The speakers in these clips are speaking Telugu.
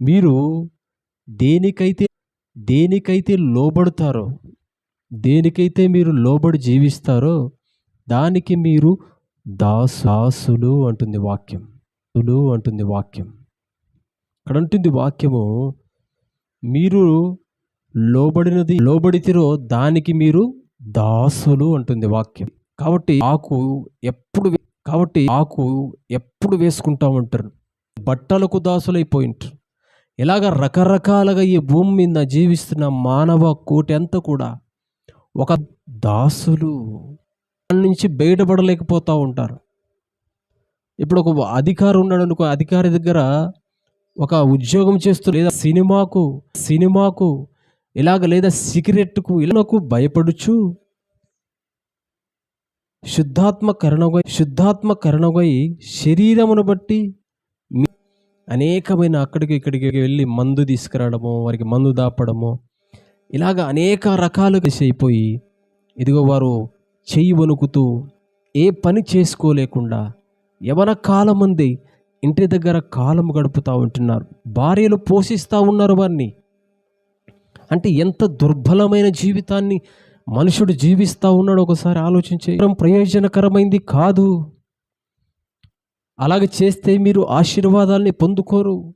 మీరు దేనికైతే దేనికైతే లోబడతారో దేనికైతే మీరు లోబడి జీవిస్తారో దానికి మీరు దాసాసులు అంటుంది వాక్యం. సులు అంటుంది వాక్యం. ఇక్కడ అంటుంది వాక్యము మీరు లోబడినది లోబడితిరో దానికి మీరు దాసులు అంటుంది వాక్యం. కాబట్టి ఆకు ఎప్పుడు కాబట్టి ఆకు ఎప్పుడు వేసుకుంటామంటారు? బట్టలకు దాసులైపోయింటారు. ఇలాగ రకరకాలుగా ఈ భూమి మీద జీవిస్తున్న మానవ కోటి అంతా కూడా ఒక దాసులు దాని నుంచి బయటపడలేకపోతూ ఉంటారు. ఇప్పుడు ఒక అధికారి ఉన్నాడు అనుకో అధికారి దగ్గర ఒక ఉద్యోగం చేస్తూ లేదా సినిమాకు సినిమాకు ఇలాగ లేదా సిగరెట్కు ఇలాకు భయపడుచు శుద్ధాత్మ కరణగై శుద్ధాత్మ కరణగై శరీరమును బట్టి అనేకమైన అక్కడికి ఇక్కడికి వెళ్ళి మందు తీసుకురావడము వారికి మందు దాపడము ఇలాగ అనేక రకాలుగా అయిపోయి ఇదిగో వారు చెయ్యి వణుకుతూ ఏ పని చేసుకోలేకుండా యవన కాలం ఉంది ఇంటి దగ్గర కాలం గడుపుతూ ఉంటున్నారు. భార్యలు పోషిస్తూ ఉన్నారు వారిని. అంటే ఎంత దుర్బలమైన జీవితాన్ని మనుషుడు జీవిస్తూ ఉన్నాడు ఒకసారి ఆలోచించే. ప్రయోజనకరమైంది కాదు. అలాగే చేస్తే మీరు ఆశీర్వాదాల్ని పొందుకోరు.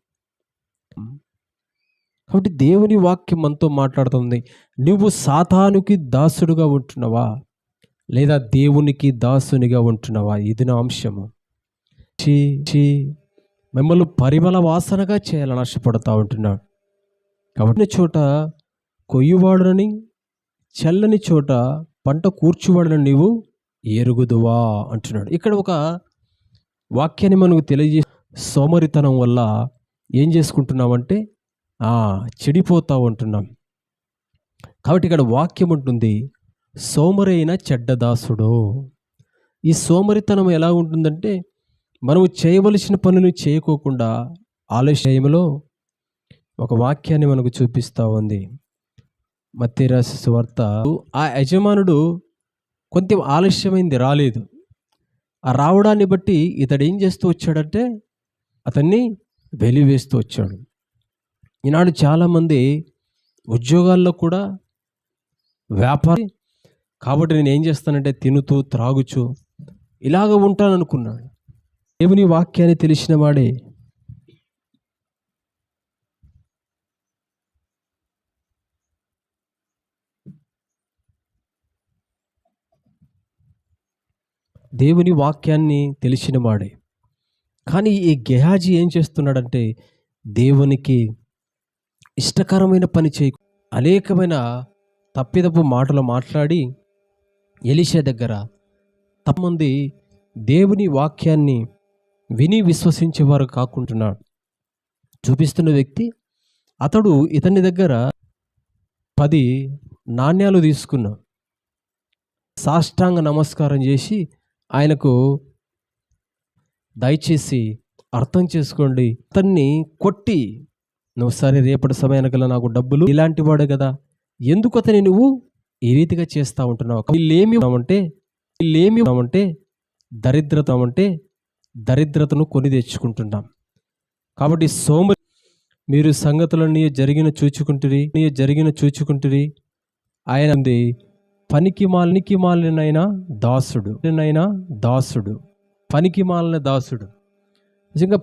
కాబట్టి దేవుని వాక్యం మనతో మాట్లాడుతుంది. నువ్వు సాతానుకి దాసుడుగా ఉంటున్నావా? లేదా దేవునికి దాసునిగా ఉంటున్నావా? ఇది నా అంశము. చీ చీ. మిమ్మల్ని పరిమళ వాసనగా చేయాలని ఆశపడతా ఉంటున్నాడు. కాబట్టి చోట కొయ్యువాడునని చల్లని చోట పంట కూర్చువాడునని నీవు ఎరుగుదువా అంటున్నాడు. ఇక్కడ ఒక వాక్యాన్ని మనకు తెలియజే సోమరితనం వల్ల ఏం చేసుకుంటున్నామంటే చెడిపోతూ చెడిపోతా ఉంటున్నాం కాబట్టి ఇక్కడ వాక్యం ఉంటుంది సోమరైన చెడ్డదాసుడు. ఈ సోమరితనం ఎలా ఉంటుందంటే మనము చేయవలసిన పనులు చేయకోకుండా ఆలస్యంలో ఒక వాక్యాన్ని మనకు చూపిస్తూ ఉంది. మత్తిరాశి వార్త ఆ యజమానుడు కొంచెం ఆలస్యమైంది రాలేదు. ఆ రావడాన్ని బట్టి ఇతడు ఏం చేస్తూ వచ్చాడంటే అతన్ని వెలివేస్తూ వచ్చాడు. ఈనాడు చాలామంది ఉద్యోగాల్లో కూడా వ్యాపారం కాబట్టి నేను ఏం చేస్తానంటే తినుతూ త్రాగుచు ఇలాగ ఉంటాను అనుకున్నాడు దేవుని వాక్యాన్ని తెలిసిన వాడే దేవుని వాక్యాన్ని తెలిసిన వాడే. కానీ ఈ గెహాజీ ఏం చేస్తున్నాడంటే దేవునికి ఇష్టకరమైన పని చేయ అనేకమైన తప్పిదపు మాటలు మాట్లాడి ఎలిషా దగ్గర తమ్మంది దేవుని వాక్యాన్ని విని విశ్వసించేవారు కాకుంటున్నాడు. చూపిస్తున్న వ్యక్తి అతడు ఇతని దగ్గర పది నాణ్యాలు తీసుకున్నాడు. సాష్టాంగ నమస్కారం చేసి ఆయనకు దయచేసి అర్థం చేసుకోండి. అతన్ని కొట్టి నువ్వు సరే రేపటి సమయానికల్లా నాకు డబ్బులు ఇలాంటి వాడు కదా. ఎందుకు అతని నువ్వు ఈ రీతిగా చేస్తూ ఉంటున్నావు? వీళ్ళేమి అంటే వీళ్ళేమి అంటే దరిద్రత అంటే దరిద్రతను కొని తెచ్చుకుంటున్నాం. కాబట్టి సోమ మీరు సంగతులన్నీ జరిగిన చూచుకుంటురి జరిగిన చూచుకుంటురి. ఆయన ఉంది పనికి మాలినికి మాలినైనా దాసుడు. నైనా దాసుడు. పనికి మాలిన దాసుడు. నిజంగా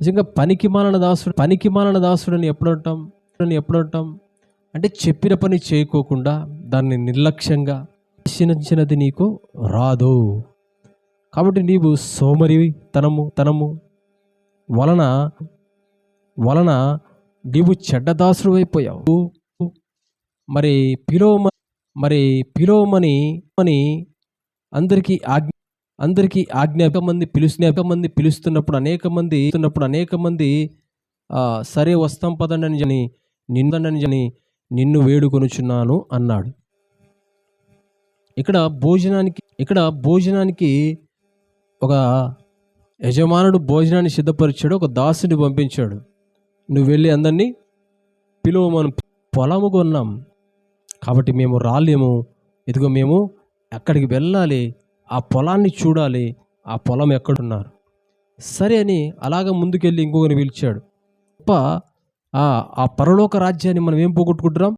నిజంగా పనికి మాలిన దాసుడు పనికి మాలిన దాసుడు అని ఎప్పుడంటాం అని అంటే? చెప్పిన పని చేయకోకుండా దాన్ని నిర్లక్ష్యంగా నశించినది నీకు రాదు. కాబట్టి నీవు సోమరి తనము తనము వలన వలన నీవు చెడ్డదాసుడు అయిపోయావు. మరి పిలోమ మరి పిలవమని అని అందరికీ ఆజ్ఞ అందరికీ ఆజ్ఞ మంది పిలుస్తున్న మంది పిలుస్తున్నప్పుడు అనేక మంది పిలుస్తున్నప్పుడు అనేక మంది సరే వస్తాం పదండి అని నిందనని అని నిన్ను వేడుకొనుచున్నాను అన్నాడు. ఇక్కడ భోజనానికి ఇక్కడ భోజనానికి ఒక యజమానుడు భోజనాన్ని సిద్ధపరిచాడు ఒక దాసుని పంపించాడు. నువ్వు వెళ్ళి అందరినీ పిలువ మనం పొలము కొన్నాం. కాబట్టి మేము రాలేము. ఇదిగో మేము అక్కడికి వెళ్ళాలి. ఆ పొలాన్ని చూడాలి. ఆ పొలం ఎక్కడున్నారు? సరే అని అలాగ ముందుకెళ్ళి ఇంకొకరిని పిలిచాడు. గొప్ప ఆ ఆ పరలోక రాజ్యాన్ని మనం ఏం పోగొట్టుకుంటున్నాం?